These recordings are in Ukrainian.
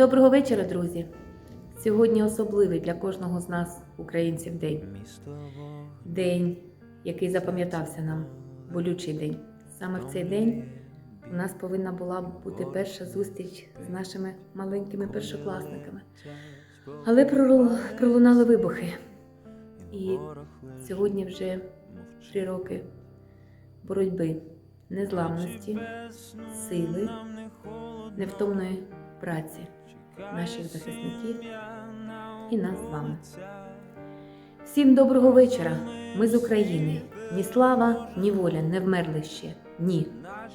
Доброго вечора, друзі! Сьогодні особливий для кожного з нас, українців, день. День, який запам'ятався нам, болючий день. Саме в цей день у нас повинна була бути перша зустріч з нашими маленькими першокласниками. Але пролу- пролунали вибухи. І сьогодні вже три роки боротьби, незламності, сили, невтомної праці наших захисників і нас з вами. Всім доброго вечора. Ми з України. Ні слава, ні воля не вмерли ще. Ні.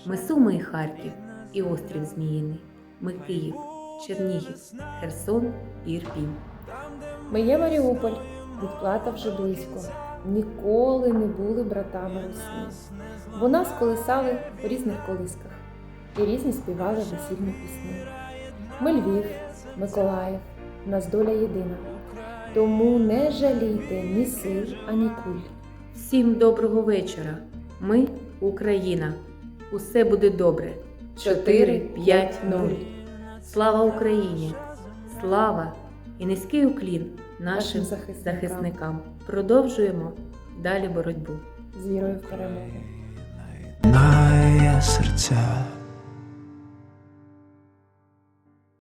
Ми Суми і Харків, і острів Зміїний. Ми Київ, Чернігів, Херсон і Ірпінь. Ми є Маріуполь, відплата вже близько. Ніколи не були братами Русні. Бо нас колисали у різних колисках і різні співали весільні пісні. Ми Львів, Миколаїв, нас доля єдина. Тому не жалійте ні сил, ані куль. Всім доброго вечора. Ми Україна. Усе буде добре. 4, 5, 0. Слава Україні! Слава і низький уклін нашим Нашим захисникам. захисникам. Продовжуємо далі боротьбу. З вірою в перемогу. Знає серця